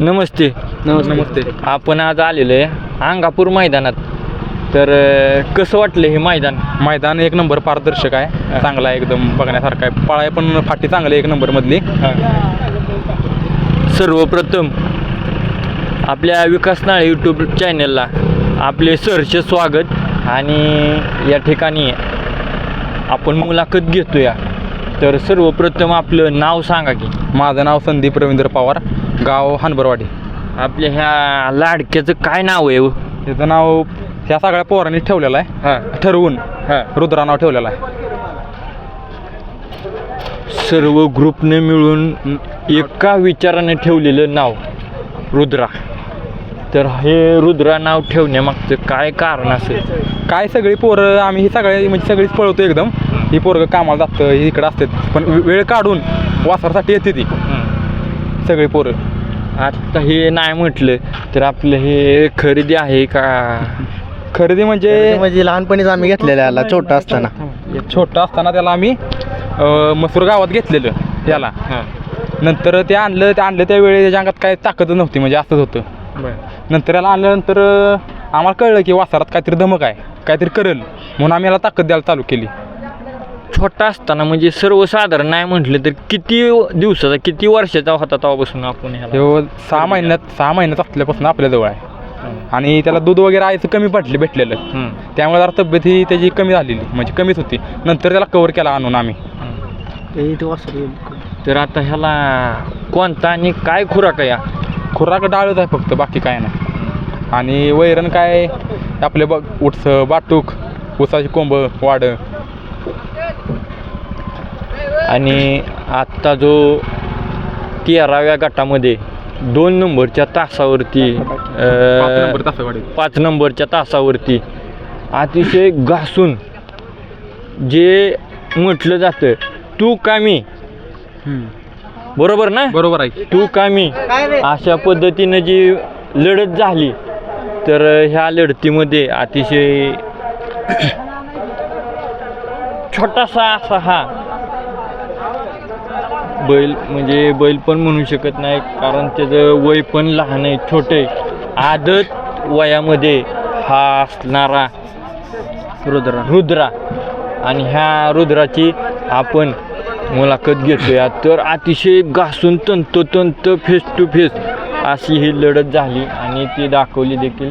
नमस्ते. नमस्ते. आपण आज आलेलो आहे अंगापूर मैदानात. तर अं, कसं वाटलं हे मैदान? मैदान एक नंबर पारदर्शक आहे. चांगला आहे एकदम बघण्यासारखा आहे. पळाय पण फाटी चांगली आहे एक नंबर मधली. सर्वप्रथम आपल्या विकास नाळे यूट्यूब चॅनलला आपले सहर्ष स्वागत. आणि या ठिकाणी आपण मुलाखत घेतोया. तर सर्वप्रथम आपलं नाव सांगा की. माझं नाव संदीप रवींद्र पवार. गाव हानबरवाडी. आपल्या ह्या लाडक्याचं काय नाव आहे हो? त्याचं नाव ह्या सगळ्या पोरांनी ठेवलेलं आहे. हां. ठरवून हां. रुद्रा नाव ठेवलेलं आहे. सर्व ग्रुपने मिळून एका विचाराने ठेवलेलं नाव रुद्रा. तर हे रुद्रा नाव ठेवण्यामागचं काय कारण असेल? काय सगळी पोरं आम्ही ही सगळे म्हणजे सगळीच पळवतो एकदम. ही पोरं कामाला जातं ही इकडं असतात. पण वे- वेळ काढून वासरासाठी येते ती. सगळी पोरं. आता हे नाही म्हटलं तर आपलं हे खरेदी आहे का? खरेदी म्हणजे म्हणजे लहानपणीच आम्ही घेतलेला याला छोटा असताना. छोटं असताना त्याला आम्ही अं, मसूर गावात घेतलेलं त्याला. नंतर ते आणलं ते आणलं त्यावेळी त्याच्या अंगात काय ताकद नव्हती म्हणजे असंच होतं. नंतर याला आणल्यानंतर अं, आम्हाला कळलं की वासरात काहीतरी धमक आहे काहीतरी करेल म्हणून आम्ही याला ताकद द्यायला चालू केली. छोटा असताना म्हणजे सर्वसाधारण नाही म्हटलं तर किती दिवसाचा किती वर्षाचा होता तेव्हापासून आपण ह्याला? तो सहा महिन्यात सहा महिन्यात असल्यापासून आपल्याजवळ आहे. आणि त्याला दूध वगैरे आयचं कमी पडले भेटलेलं. हम्म. त्यामुळे जरा तब्येत ही त्याची कमी झालेली म्हणजे कमीच होती. नंतर त्याला कवर केला आणून आम्ही. तर आता ह्याला कोणता आणि काय खुराक आहे या? खुराक डाळच आहे फक्त बाकी काय नाही. आणि वैरण काय आपले बघ उठस बाटूक उसाची कोंब वाड आणि आत्ता जो तेराव्या गटामध्ये दोन नंबरच्या तासावरती पाच नंबरच्या तासावरती. अतिशय घासून जे म्हटलं जातं तू कामी. बरोबर ना? बरोबर आहे. तू कामी. अशा पद्धतीनं जी लढत झाली तर ह्या लढतीमध्ये अतिशय छोटासा असा हा बैल म्हणजे बैल पण म्हणू शकत नाही कारण त्याचं वय पण लहान आहे छोटे आदत वयामध्ये हा असणारा रुद्रा. रुद्रा. आणि ह्या रुद्राची आपण मुलाखत घेतोया. तर अतिशय घासून तंतोतंत फेस टू फेस अशी ही लढत झाली आणि ती दाखवली देखील.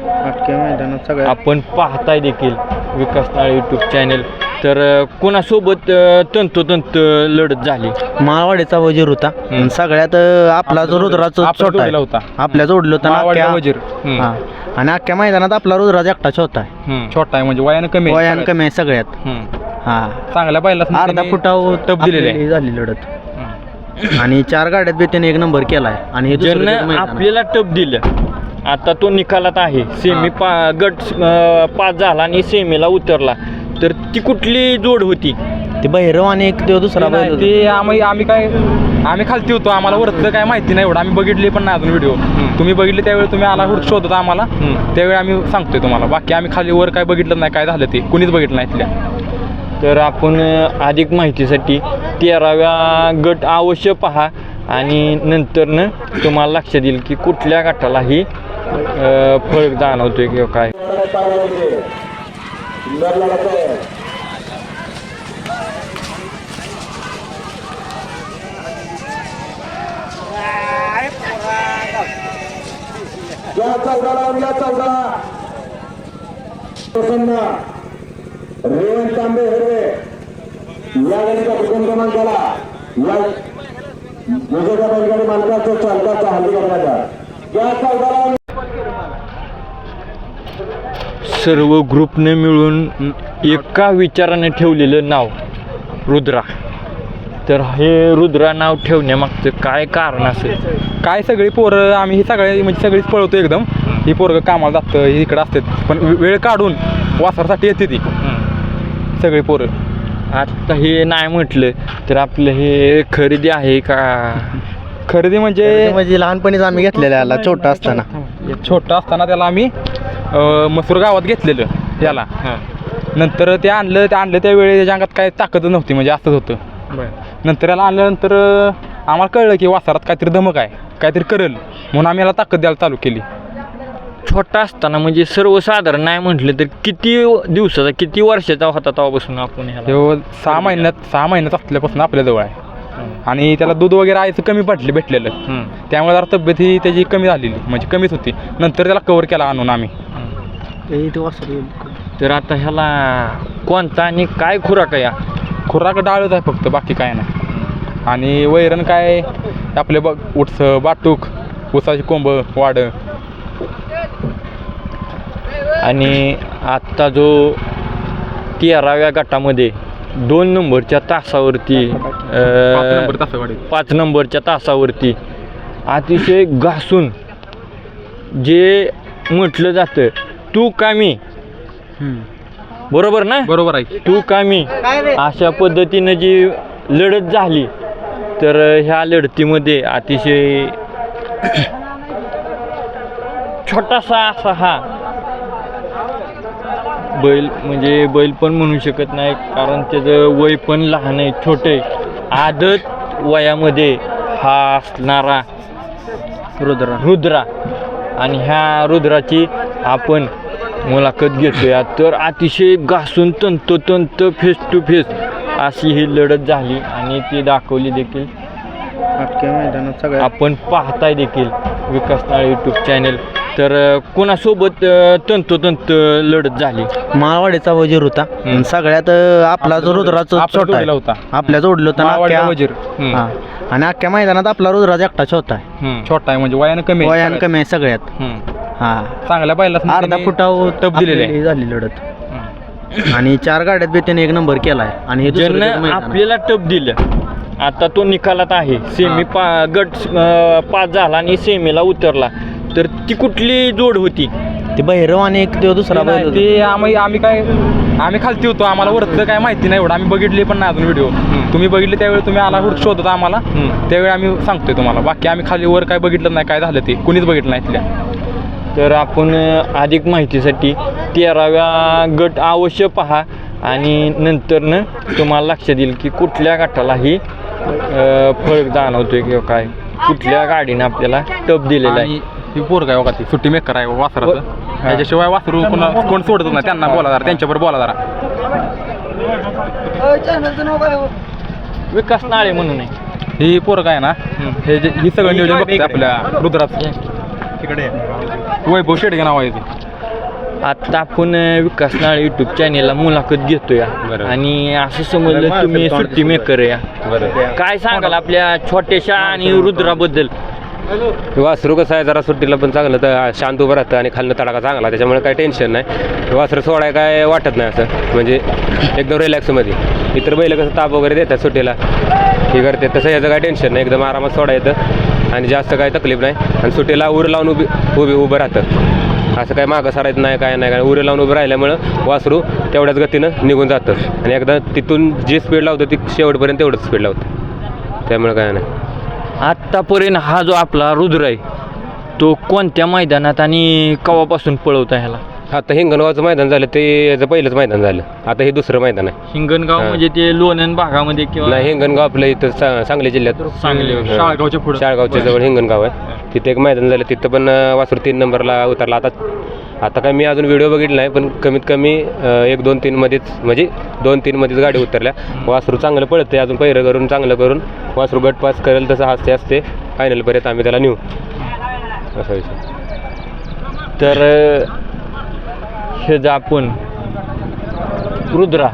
मैदानात सगळ्या आपण पाहताय देखील विकास नाळे यूट्यूब चॅनल तर कोणासोबत अ, तंतोतंत लढत झाली माळवाडीचा वजीर होता. सगळ्यात अं, आपला जो रुद्राचा आपला छोटा आहे. होता आपल्या जोडलो होता माळवाडीचा वजीर हम्म. हा. आणि अख्ख्या मैदानात आपला रुद्राचा एकटा छोटा आहे. छोटा आहे म्हणजे वयानं कमी आहे. वयान कमी आहे सगळ्यात हम्म. हा चांगल्या पाहिला अर्धा फुटावर टप दिलेले आपली झाली लढत. आणि चार गाड्यात बी त्याने एक नंबर केलाय आणि हे दुसरं ज्यांना त्याचं मैदान आहे. आपल्याला टप दिलं आता तो निकालात आहे सेमी पा गट अ, पास झाला आणि सेमीला उतरला तर ती कुठली जोड होती? ते भैरव आणि एक तो दुसरा बैल होता. ते आम्ही आम्ही काय आम्ही खालती होतो. आम्हाला वरचं काय माहिती नाही एवढं. आम्ही बघितले पण नाही अजून व्हिडिओ तुम्ही बघितले त्यावेळी तुम्ही आला हुड शोधत आम्हाला. हम्म. त्यावेळी आम्ही सांगतोय तुम्हाला. बाकी आम्ही खाली वर काय बघितलं नाही काय झालं ते. कुणीच बघितलं नाही इथल्या. तर आपण अ, अधिक माहितीसाठी तेराव्या गट अवश्य पहा. आणि नंतरनं तुम्हाला लक्षात येईल की कुठल्या गटालाही अ, फरक जाणवतोय किंवा काय. या चौदाला या चौदा प्रसन्न. रेवण तांबे हिरवे. या गणिता प्रथम क्रमांक झाला या विजेत्या बैलगाडी मालकाचा चालकाचा हल्ली करण्याचा या चौदाला सर्व ग्रुपने मिळून एका विचाराने ठेवलेलं नाव रुद्रा. तर हे रुद्रा नाव ठेवण्यामागचं काय कारण असेल? काय सगळी पोरं आम्ही ही सगळे म्हणजे सगळीच पळवतो एकदम. ही पोरं कामाला जातं ही इकडं असतात. पण वे- वेळ काढून वासरासाठी येते ती. सगळी पोरं. आता हे नाही म्हटलं तर आपलं हे खरेदी आहे का? खरेदी म्हणजे म्हणजे लहानपणीच आम्ही घेतलेला याला छोटा असताना. छोटं असताना त्याला आम्ही मसूर गावात घेतलेलं त्याला नंतर ते आणलं ते आणलं त्यावेळी त्याच्या अंगात काय ताकद नव्हती म्हणजे असंच होतं. नंतर याला आणल्यानंतर आम्हाला कळलं की वासरात काहीतरी धमक आहे काहीतरी करेल म्हणून आम्ही याला ताकद द्यायला चालू केली. छोटा असताना म्हणजे सर्वसाधारण नाही म्हटलं तर किती दिवसाचा किती वर्षाचा होता तेव्हापासून आपण सहा महिन्यात सहा महिन्यात असल्यापासून आपल्या जवळ आहे. आणि त्याला दूध वगैरे आईचं कमी पडले भेटलेलं. त्यामुळे जरा तब्येत ही त्याची कमी झालेली म्हणजे कमीच होती. नंतर त्याला कव्हर केला आणून आम्ही. तर आता ह्याला कोणता आणि काय खुराक आहे या? खुराक डाळच आहे फक्त बाकी काय नाही. आणि वैरण काय? आपले बघ उठस बाटूक उसाची कोंब वाड. आणि आत्ता जो तेराव्या गटामध्ये दोन नंबरच्या तासावरती पाच नंबरच्या तासावरती अतिशय घासून जे म्हटलं जातं तू का मी बरोबर ना? बरोबर आहे. तू का मी अशा पद्धतीनं जी लढत झाली तर ह्या लढतीमध्ये अतिशय छोटासा असा हा बैल म्हणजे बैल पण म्हणू शकत नाही कारण त्याचं वय पण लहान आहे छोटं आदत वयामध्ये हा असणारा रुद्र. रुद्रा. आणि ह्या रुद्राची आपण मुलाखत घेतोया तर अतिशय घासून तंतोतंत फेस टू फेस अशी ही लढत झाली आणि ती दाखवली देखील अख्ख्या मैदानात सगळ्या आपण पाहताय देखील विकास नाळ यूट्यूब चॅनल तर कोणासोबत तंतोतंत लढत झाली माळवाडीचा वजीर होता हम्म. सगळ्यात आपला जो रुद्राचा छोटा जोडीला. होता आपल्या जोडलं होता अख्ख्या- वजीर हम्म. हा. आणि अख्ख्या मैदानात आपला रुद्राचा एकटा छोटा आहे हम्म. छोटा आहे म्हणजे वयानं कमी आहे. वयान कमी आहे सगळ्यात हम्म. हा. चांगल्या बैला अर्धा फुटावर टप दिलेले आहे. झाली लढत. आणि चार गाड्यात बी त्याने एक नंबर केलाय. आणि हे दुसरं ज्यानं त्याचं मैदान आहे. आपल्याला टप दिलं आता तो निकालात आहे. सेमी पा गट अ, पास झाला आणि सेमीला उतरला. तर ती कुठली जोड होती? ते भैरव आणि एक तो दुसरा बैल होता. ते आम्ही आम्ही काय आम्ही खालती होतो. आम्हाला वरचं काय माहिती नाही एवढं. आम्ही बघितले पण नाही अजून व्हिडिओ. तुम्ही बघितले त्यावेळी तुम्ही आला हुडक शोधत आम्हाला. हम्म. त्यावेळी आम्ही सांगतोय तुम्हाला. बाकी आम्ही खाली वर काय बघितलं नाही काय झालं ते. कुणीच बघितलं नाही इथल्या तर आपण अधिक माहितीसाठी तेराव्या गट अवश्य पहा आणि नंतरनं तुम्हाला लक्षात येईल की कुठल्या गटाला ही अ, फरक जाणवतोय किंवा काय. कुठल्या गाडीनं आपल्याला टप दिलेला आहे. ही पोरग आहे बघा ती सुट्टी मेकर आहे वासराचं. हा. त्याच्याशिवाय वासरू कोणा कोण सोडत नाही. त्यांना बोला जरा त्यांच्याबरोबर बोला जरा. विकास नाळे म्हणून आहे. ही पोरग आहे ना. हे जे ही सगळं नियोजन बघते आपल्या रुद्राचं. वैभव शेडगे नाव आहे ते. आता आपण विकास नाळे यूट्यूब चॅनेलला मुलाखत घेतोय. बरं. आणि असं समजलं तुम्ही सुट्टी मेकर या. काय सांगाल आपल्या छोट्याशा आणि रुद्राबद्दल? वासरू कसं आहे? जरा सुट्टीला पण चांगलं तर शांत उभं राहतं आणि खालनं तडाखा चांगला. त्याच्यामुळे काही टेन्शन नाही. वासरू सोडाय काय वाटत नाही असं. म्हणजे एकदम रिलॅक्समध्ये इतर बैल कसं ताप वगैरे देतात सुट्टीला. हे करते तसं याचं काही टेन्शन नाही. एकदम आरामात सोडा येतं आणि जास्त काही तकलीफ नाही. आणि सुट्टीला उर लावून उभी उभी उभं राहतं. असं काय मागं सारायचं नाही काय नाही काय उरे लावून उभं राहिल्यामुळं वासरू तेवढ्याच गतीनं निघून जातं. आणि एकदा तिथून जी स्पीड लावतं ती शेवटपर्यंत तेवढंच स्पीड लावतं. त्यामुळे काय नाही. आत्तापर्यंत हा जो आपला रुद्र आहे तो कोणत्या मैदानात आणि कवापासून पळवता ह्याला? आता हिंगणगावचं मैदान झालं ते याचं पहिलंच मैदान झालं. आता हे दुसरं मैदान आहे. हिंगणगाव हा. म्हणजे ते लोणंद भागामध्ये किंवा नाही हिंगणगाव आपलं इथं सा- सांगली जिल्ह्यात. सांगली. हं. शाळगावच्या पुढं. शाळगावच्या जवळ हिंगणगाव आहे. तिथे एक मैदान झालं तिथं पण अं, वासरू तीन नंबरला उतरला. आता आता काय मी अजून व्हिडिओ बघितला नाही पण कमीत कमी अं, एक दोन तीन मध्येच म्हणजे दोन तीन मध्येच गाडी उतरल्या. वासरू चांगलं पळते अजून पहिरं करून चांगलं करून. वासरू गट पास करेल तसं असते असते फायनलपर्यंत आम्ही त्याला नेऊ. असा विषय. तर अ, हे जे आपण रुद्रा.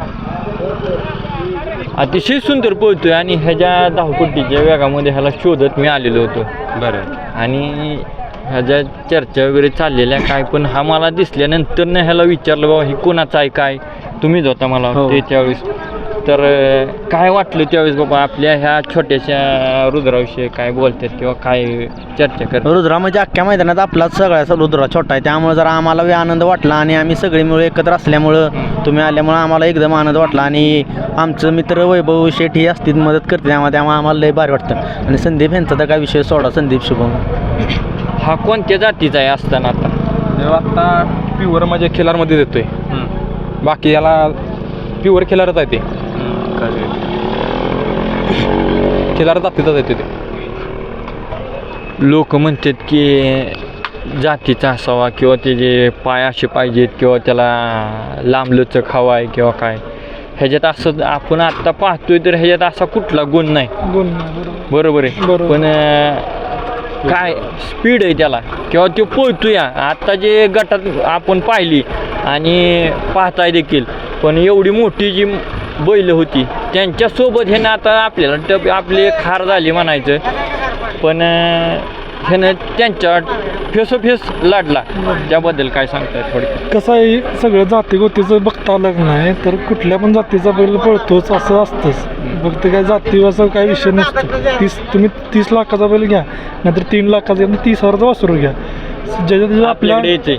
अतिशय सुंदर पळतोय आणि ह्याच्या धावपट्टीच्या वेगामध्ये ह्याला शोधत मी आलेलो होतो. बरं. आणि ह्याच्या चर्चा वगैरे चाललेल्या काय पण हा मला दिसल्यानंतर ना ह्याला विचारलं बाबा हे कोणाचं आहे? काय? तुम्हीच होता मला हो. वाटते त्यावेळेस. तर काय वाटलं त्यावेळेस बाबा आपल्या ह्या छोट्याशा रुद्राविषयी काय बोलतात किंवा काय चर्चा करतात? रुद्रा म्हणजे अख्ख्या मैदानात आपलाच सगळ्याचा रुद्रा छोटा आहे. त्यामुळे जरा आम्हाला बी आनंद वाटला आणि आम्ही सगळे मिळून एकत्र असल्यामुळं तुम्ही आल्यामुळं आम्हाला एकदम आनंद वाटला. आणि आमचं मित्र वैभव शेठ ही असतील मदत करते त्यामुळे त्यामुळे आम्हाला लय भारी वाटतं. आणि संदीप यांचा तर काय विषय सोडा संदीप शुभम. हा कोणत्या जातीचा आहे असताना आता? आता प्युअर म्हणजे खिलारमध्ये देतोय. बाकी याला प्युअर खिलारच आहे ते. खिलार जातीचाच येते ते लोक म्हणतात की जातीचा असावा किंवा त्याचे पाय असे पाहिजेत किंवा त्याला लांबलचक हवा आहे किंवा काय. ह्याच्यात असं आपण आत्ता पाहतोय तर ह्याच्यात असा कुठला गुण नाही. गुण नाही, बरोबर. आहे. पण काय स्पीड आहे त्याला. किंवा तो पळतोय. आता जे गटात आपण पाहिली आणि पाहताय देखील. पण एवढी मोठी जी बैल होती. त्यांच्यासोबत ह्यानं आता आपल्याला टप आपली एक हार झाली म्हणायचं. पण ह्यानं त्यांच्या फेसोफेस लाडला. त्याबद्दल काय सांगताय थोडं कसं आहे सगळं जाती गोतीचं बघता आलं नाही तर कुठल्या पण जातीचा बैल पळतोच असं असतंच. फक्त काय जाती असं काय विषय नसतो. तीस तुम्ही तीस लाखाचा बैल घ्या नाहीतर तीन लाखाचा तीस हजारचा वासरू घ्या. ज्याच्या त्याच्या आपल्या आपल्याकडे येते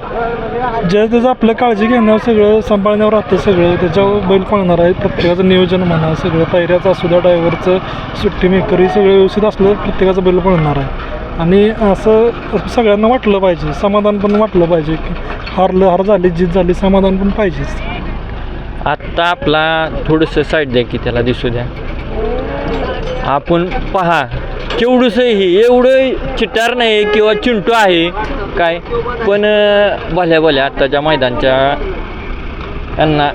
ज्या त्याचं आपलं काळजी घेण्यावर सगळं सांभाळण्यावर राहतं सगळं त्याच्यावर बैल पाळणार आहे प्रत्येकाचं नियोजन म्हणा सगळं पायऱ्याचं असू द्या ड्रायव्हरचं सुट्टी मेकर हे सगळं व्यवस्थित असलं तर प्रत्येकाचं बैल पळणार आहे. आणि असं सगळ्यांना वाटलं पाहिजे समाधान पण वाटलं पाहिजे. की हारलं हार झाली जीत झाली समाधान पण पाहिजेच. आत्ता आपला थोडंसं साईड द्या की त्याला दिसू द्या. आपण पहा केवढंसं हे? एवढं चिट्टार नाही किंवा चिंटू आहे. काय? पण भल्या भल्या आत्ताच्या मैदानच्या यांना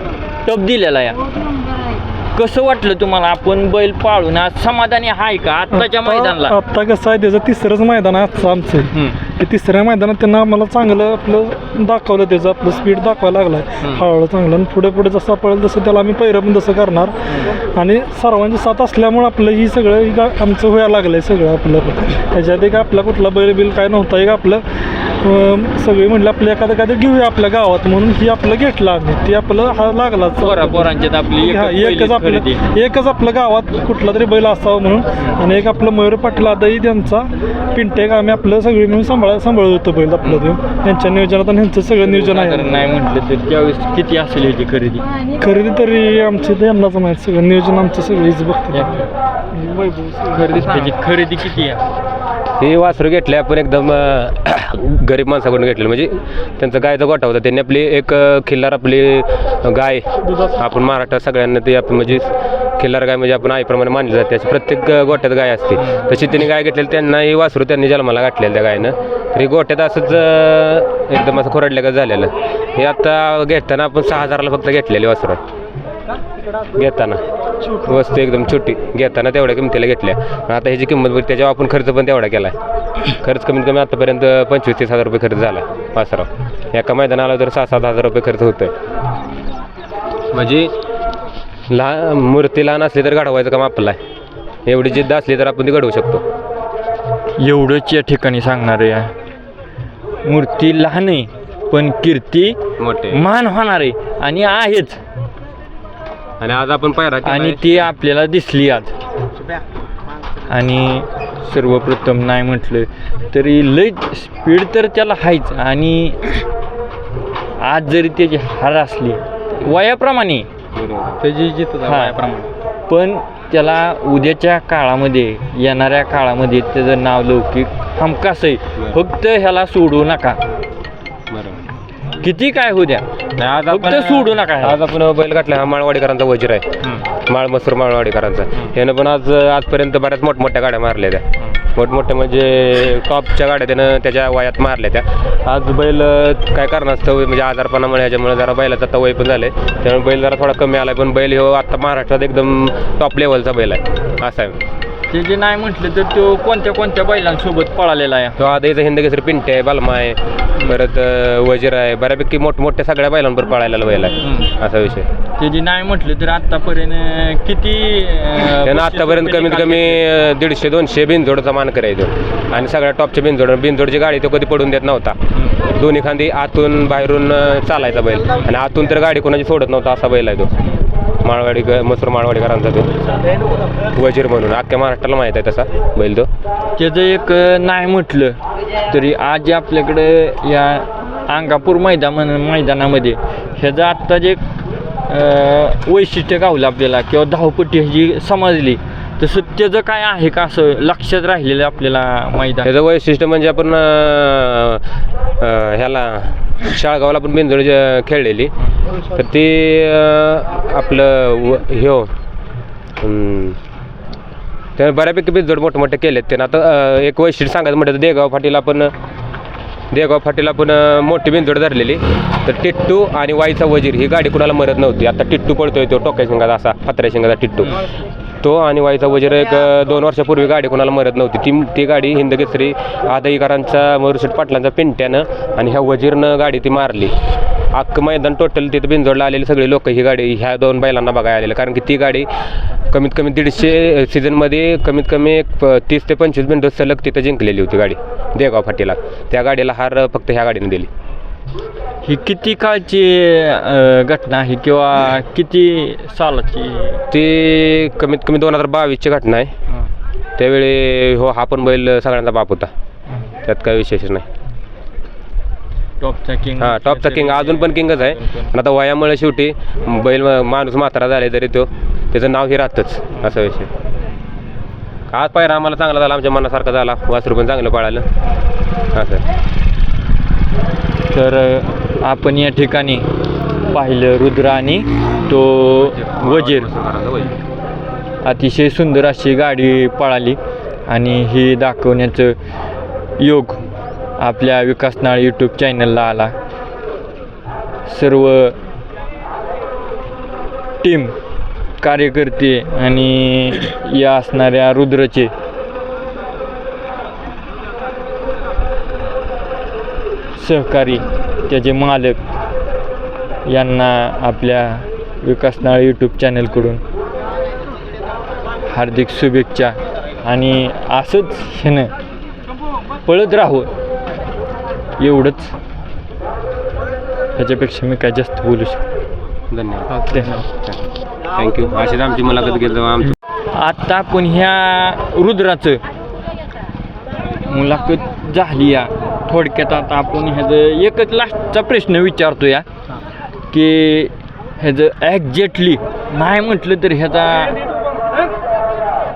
टप दिलेला या कसं वाटलं तुम्हाला? आपण बैल पाळून आज समाधानी आहे का आत्ताच्या आत्ता- मैदानला? आत्ता कसं आहे त्याचं तिसरंच मैदान आहे आजचं आमचं. हम्म. हे तिसऱ्या मैदानात त्यांना आम्हाला चांगलं आपलं दाखवलं त्याचं आपलं स्पीड दाखवायला लागलं आहे हळूहळू चांगलं. आणि पुढे पुढे जसं पळेल तसं त्याला आम्ही पहिरं पण तसं करणार. आणि सर्वांची साथ असल्यामुळे आपलं ही सगळं ही गा- आमचं व्हायला लागलं आहे सगळं आपलं. ह्याच्यात एक आपला कुठला बैल बिल काय नव्हता एक आपलं सगळे म्हणलं आपलं एखादं एखादं घेऊया आपल्या गावात म्हणून ही आपलं घेतलं आम्ही. ती आपलं हा लागला पोरा पोरांच्यात आपली हा, एकच आपलं. एकच आपलं गावात कुठला तरी बैल असावं म्हणून. आणि एक आपलं मयूर पाटील आताही त्यांचा पिंटेक आम्ही आपलं सगळी मिळून सांभाळ सांभाळत होतो बैल आपलं ते त्यांच्या नियोजनात आणि ह्यांचं सगळं नियोजन साधारण आहे नाही म्हटलं तर त्यावेळेस किती असेल याची खरेदी? खरेदी तरी आमची ते यांनाच माहीत सगळं नियोजन आमचं सगळं हीच बघते या. वैभव सगळं. खरेदी त्याची खरेदी किती आहे? हे वासरू घेतले आपण एकदम गरीब माणसाकडून घेतलेलं. म्हणजे त्यांचं गायचा गोठा होता. त्यांनी आपली एक खिल्लार आपली गाय आपण महाराष्ट्रात सगळ्यांना ते आपण म्हणजे खिल्लार गाय म्हणजे आपण आईप्रमाणे मानली जाते. अशी प्रत्येक गोठ्यात गाय असते. तशी त्यांनी गाय घेतलेली त्यांना ही वासरू त्यांनी जन्माला घातलेलं त्या गायनं. तर हे गोठ्यात असंच एकदम असं खोरडल्यागत झालेलं. हे आता घेताना आपण सहा हजाराला फक्त घेतलेले वासरू. घेताना. वस्तू एकदम छोटी. घेताना तेवढ्या किमतीला घेतल्या. आता ह्याची किंमत बघ त्याच्यावर आपण खर्च पण तेवढा केला आहे खर्च कमीत कमी आतापर्यंत पंचवीस तीस हजार रुपये खर्च झाला वासराव एका मैदानाला तर सहा सात हजार रुपये खर्च होतोय. म्हणजे? लहान मूर्ती लहान असली तर घडवायचं काम आपलं आहे. एवढी जिद्द असली तर आपण ती घडवू शकतो. एवढंच या ठिकाणी सांगणार आहे. मूर्ती लहान आहे पण कीर्ती मोठे महान होणार आहे. आणि आहेच. आणि आज आपण पायरा आणि ती आपल्याला दिसली आज. आणि सर्वप्रथम नाही म्हटलं तरी लय स्पीड तर त्याला आहेच आणि आज जरी त्याची हार असली वयाप्रमाणे. त्याची जित हा. पण त्याला उद्याच्या काळामध्ये येणाऱ्या काळामध्ये त्याचं नाव लौकिक हमखास आहे. फक्त ह्याला सोडू नका. किती काय होऊ द्या. आज फक्त आपण सोडू नका. आज आपण बैल घातला हा माळवाडीकरांचा वजीर आहे. माळ मसूर माळवाडीकरांचा. यानं पण आज आजपर्यंत बऱ्याच मोठमोठ्या गाड्या मारल्या त्या. मोठमोठ्या म्हणजे टॉपच्या गाड्या त्यानं त्याच्या वयात मारल्या त्या. आज बैल काय कारणास्तव म्हणजे आजारपणामुळे ह्याच्यामुळे जरा बैलाचा आता वय पण झालं आहे त्यामुळे बैल जरा थोडा कमी आला पण बैल ह्यो आता महाराष्ट्रात एकदम टॉप लेवलचा बैल आहे. असा आहे. ते जे नाही म्हटलं तर तो कोणत्या कोणत्या बैलांसोबत पळालेला आहे? तो आधीचा हिंद केसरी पिंटे आहे बलमा आहे परत अं, वजीर आहे बऱ्यापैकी मोठमोठ्या सगळ्या बैलांवर पळायला बैल आहे. असा विषय. ते जे नाही म्हटलं तर आतापर्यंत किती अं, त्यानं आतापर्यंत कमीत कमी अं, दीडशे दोनशे बिनजोडचा मान करायचो आणि सगळ्या टॉपच्या बिनजोड बिनजोडची गाडी तो कधी पडून देत नव्हता. दोन्ही खांदी आतून बाहेरून अं, चालायचा बैल. आणि आतून तर गाडी कोणाची सोडत नव्हता असा बैल आहे तो. माळवाडी मसूर माळवाडीकरांचा तो. वजीर म्हणून. अख्ख्या महाराष्ट्राला माहीत आहे तसा बैल तो. त्याचं एक नाही म्हटलं तरी आज आपल्याकडं या अंगापूर मैदान मैदानामध्ये ह्याचं आत्ता जे वैशिष्ट्य गावलं आपल्याला किंवा धावपट्टी ह्याची समजली तसं त्याचं काय आहे का असं लक्षात राहिलेलं आपल्याला मैदान? त्याचं वैशिष्ट्य म्हणजे आपण ह्याला शाळगावला पण बेंजोळी खेळलेली. तर ती आपलं व हे हो, हम्म, त्यानं बऱ्यापैकी बेंजोड मोठे मोठे केलेत त्यानं. आता एक वैशिष्ट्य सांगायचं म्हटलं तर देगाव फाटीला पण देगाव फाटीला पण मोठी बिंजोड धरलेली. तर टिट्टू आणि वाईचा वजीर ही गाडी कुणाला मरत नव्हती. आता टिट्टू पळतोय तो टोक्या शिंगाचा असा पत्र्या शिंगाचा टिट्टू. तो आणि वाईचा वजीर एक दोन वर्षापूर्वी गाडी कोणाला मरत नव्हती. ती ती गाडी हिंदकेसरी आदईकरांचा मरुसेट पाटलांचा पिंट्यानं आणि ह्या वजीरनं गाडी ती मारली. अख्खं मैदान टोटल तिथं बिंजोडला आलेले सगळे लोक ही गाडी ह्या दोन बैलांना बघायला आलेले. कारण की ती गाडी कमीत कमी दीडशे सीझनमध्ये कमीत कमी एक तीस ते पंचवीस बिंदू सलग तिथं जिंकलेली होती गाडी देगाव फाटीला. त्या गाडीला हार फक्त ह्या गाडीने दिली. ही किती काळची अं, घटना आहे किंवा किती सालाची? ती कमीत कमी दोन हजार बावीसची घटना आहे. त्यावेळी हो हा पण बैल सगळ्यांचा बाप होता. त्यात काय विशेष नाही. टॉपचा किंग. हां टॉपचा किंग. अजून पण किंगच आहे. पण आता वयामुळे शेवटी बैल माणूस म्हातारा झाले तरी तो त्याचं नाव हे राहतंच. असा विषय. आज पायरा आम्हाला चांगला झाला आमच्या मनासारखा झाला. वासरू पण चांगलं पळालं. असं. तर आपण या ठिकाणी पाहिलं रुद्र आणि तो वजीर. अतिशय सुंदर अशी गाडी पळाली आणि ही दाखवण्याचं योग आपल्या विकासनाळ यूट्यूब चॅनलला आला. सर्व टीम कार्यकर्ते आणि या असणाऱ्या रुद्रचे सहकारी त्याचे मालक यांना आपल्या विकासनाळ यूट्यूब चॅनलकडून हार्दिक शुभेच्छा. आणि असंच ह्यानं पळत राहावं एवढंच. ह्याच्यापेक्षा मी काय जास्त बोलू शकतो धन्यवाद. धन्यवाद. थँक्यू अशीच आमची मुलाखत घेतो आमची आत्ता आपण ह्या रुद्राचं मुलाखत झाली या. थोडक्यात आता आपण ह्याचं एकच लास्टचा प्रश्न विचारतो या. की ह्याचं ॲक्झॅक्टली नाही म्हटलं तर ह्याचा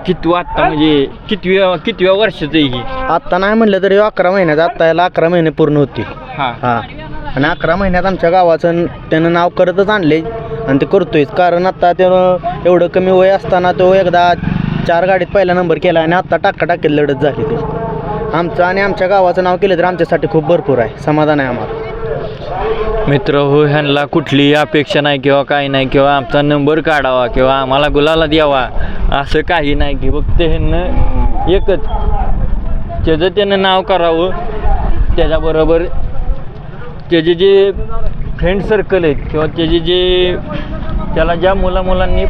कितवा आत्ता म्हणजे कितव्या कितव्या वर्षाचं आहे ही? आत्ता नाही म्हणलं तरी अकरा महिन्यात आत्ता याला अकरा महिने पूर्ण होती. हां. हा. आणि अकरा महिन्यात आमच्या गावाचं त्यानं नाव करतच आणले आणि ते करतोयच. कारण आत्ता त्यानं एवढं कमी वय असताना तो एकदा चार गाडीत पहिला नंबर केला आणि आत्ता टाका टाकीत लढत झाली ते. आमचं आणि आमच्या गावाचं नाव केलं तर आमच्यासाठी खूप भरपूर आहे. समाधान आहे आम्हाला. मित्र हो ह्यांना कुठलीही अपेक्षा नाही किंवा काही नाही किंवा आमचा नंबर काढावा किंवा आम्हाला गुलाला द्यावा असं काही नाही की फक्त ह्यांनं एकच. त्याचं त्यानं नाव करावं. त्याच्याबरोबर त्याचे जे फ्रेंड सर्कल आहेत किंवा त्याचे जे त्याला ज्या मुला मुलांनी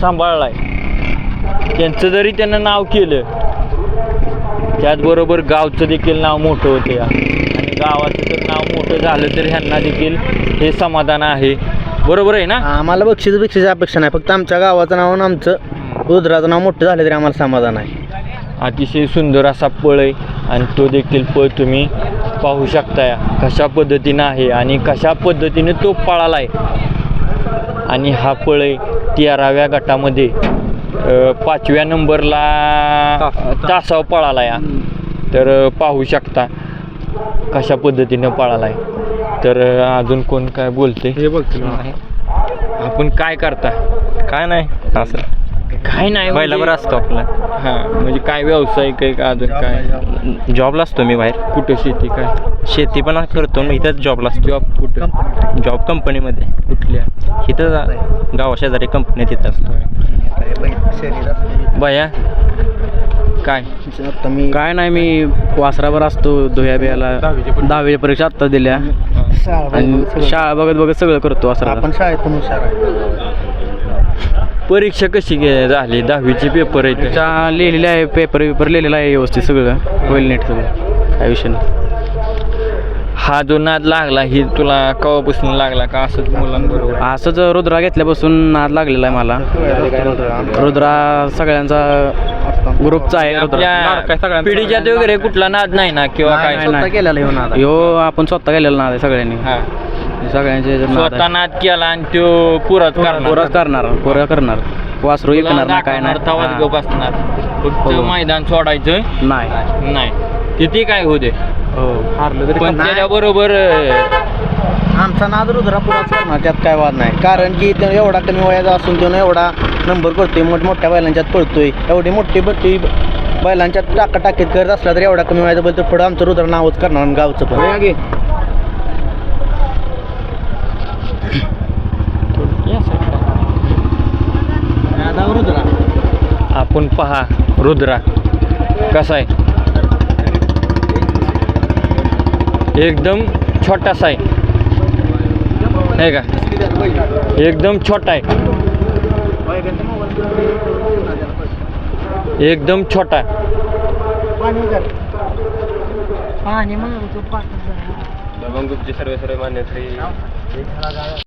सांभाळला आहे त्यांचं जरी त्यानं नाव केलं त्याचबरोबर गावचं देखील नाव मोठं होतं. या आणि गावाचं जर नाव मोठं झालं तर ह्यांना देखील हे समाधान आहे. बरोबर आहे ना? आम्हाला बक्षीस बिक्षीची अपेक्षा नाही. फक्त आमच्या गावाचं नाव आणि आमचं रुद्राचं नाव मोठं झालं तरी आम्हाला समाधान आहे. अतिशय सुंदर असा पळ आहे आणि तो देखील पळ तुम्ही पाहू शकताय. कशा पद्धतीनं आहे आणि कशा पद्धतीने तो पळाला आहे आणि हा पळ आहे तेराव्या गटामध्ये. पाचव्या नंबरला तासाव पळाला या तर पाहू शकता कशा पद्धतीनं पळाला आहे तर अजून कोण काय बोलते हे बोलतो आपण काय करता? काय नाही असं काय नाही म्हणजे- बैलावर असतो आपला. हां म्हणजे काय व्यावसायिक आहे का अजून काय? जॉबला असतो मी बाहेर. कुठं शेती काय? शेती पण करतो मी इथंच जॉबला असतो. जॉब कुठं? जॉब कंपनीमध्ये कुठल्या? इथं गावाशेजारी कंपनी तिथं असतो. बाया काय? आता मी काय नाही मी वासरावर असतो धुया बियाला. दहावी परीक्षा आत्ता दिल्या. आणि शाळा बघत बघत सगळं करतो वासरा आपण शाळेतून हुशार आहे. परीक्षा कशी गे झाली? दहावीचे पेपर आहेत. लिहिलेले आहे पेपर पेपर लिहिलेला आहे व्यवस्थित सगळं. होईल नेट सगळं. काय विषय नाही. हा जो नाद लागला ही तुला कवापासून लागला का असंच मुलांबरोबर? असंच रुद्रा घेतल्यापासून नाद लागलेला आहे मला. रुद्रा सगळ्यांचा ग्रुपचा आहे रुद्रा. पिढीच्यात वगैरे कुठला नाद नाही ना किंवा काय? नाही, नाही. केलेला येऊन आता यो आपण स्वतः गेलेला नाद आहे सगळ्यांनी. हा. सगळ्यांचे नाद. स्वतः नाद केला आणि तो पुराच करणार. पोरं करणार पोरं करणार. वासरू विकणार नाही काय नाही. हो. मैदान सोडायचं नाही. नाही. किती काय होते हो हारलं तरी पण त्याच्याबरोबर आमचा नाद रुद्रा पुराच करणार त्यात काय वाद नाही. कारण की तो एवढा कमी वयाचा असून तो एवढा नंबर करतोय मोठमोठ्या बैलांच्यात पळतोय. एवढी मोठी बट्टी बैलांच्यात टाका टाकीत करत असला तर एवढा कमी वयाचा बैल तर पुढं आमचं रुद्रा नावच करणार आणि गावचं पण. रुद्रा. आपण पहा रुद्रा कसा आहे? एकदम छोटासा आहे नाही का? एकदम छोटा आहे. एकदम छोटा आहे. दबंग सर्व सर्व मान्य